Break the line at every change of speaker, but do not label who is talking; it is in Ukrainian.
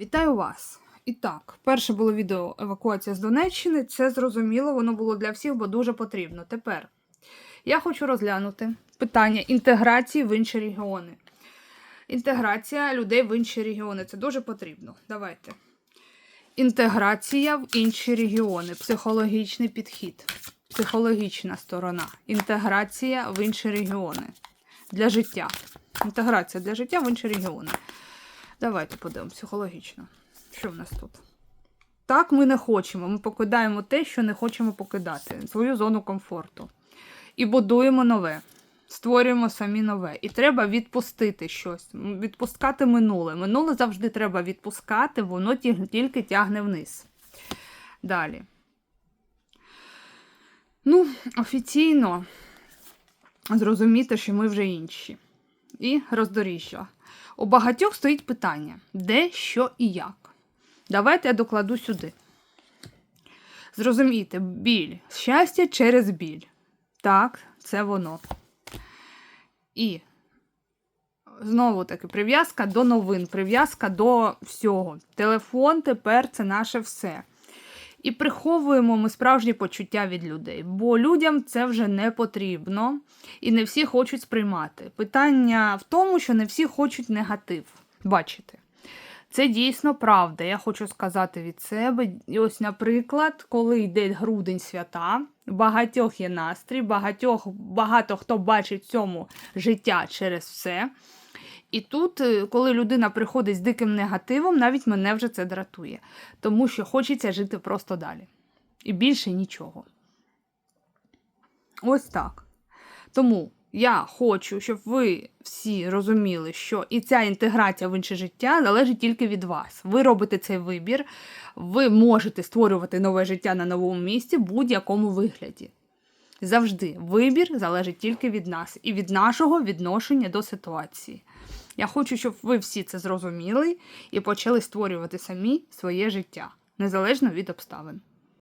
Вітаю вас! І так, перше було відео евакуація з Донеччини. Це зрозуміло, воно було для всіх, бо дуже потрібно. Тепер я хочу розглянути питання інтеграції в інші регіони. Інтеграція людей в інші регіони це дуже потрібно. Давайте. Інтеграція в інші регіони, психологічний підхід, психологічна сторона. Інтеграція в інші регіони для життя. Інтеграція для життя в інші регіони. Давайте подивимося психологічно. Що в нас тут? Так, ми не хочемо. Ми покидаємо те, що не хочемо покидати, свою зону комфорту. І будуємо нове. Створюємо самі нове. І треба відпустити щось, відпускати минуле. Минуле завжди треба відпускати, воно тільки тягне вниз. Далі. Ну, офіційно зрозуміти, що ми вже інші. І роздоріжжя. У багатьох стоїть питання: де, що і як. Давайте я докладу сюди. Зрозумійте, біль. Щастя через біль. Так, це воно. І знову таки прив'язка до новин, прив'язка до всього. Телефон тепер це наше все. І приховуємо ми справжні почуття від людей, бо людям це вже не потрібно і не всі хочуть сприймати. Питання в тому, що не всі хочуть негатив бачити. Це дійсно правда. Я хочу сказати від себе. І ось, наприклад, коли йде грудень свята, багатьох є настрій, багатьох, багато хто бачить в цьому життя через все. І тут, е, коли людина приходить з диким негативом, навіть мене вже це дратує, тому що хочеться жити просто далі. І більше нічого. Ось так. Тому я хочу, щоб ви всі розуміли, що і ця інтеграція в інше життя залежить тільки від вас. Ви робите цей вибір, ви можете створювати нове життя на новому місці в будь-якому вигляді. Завжди вибір залежить тільки від нас і від нашого відношення до ситуації. Я хочу, щоб ви всі це зрозуміли і почали створювати самі своє життя, незалежно від обставин.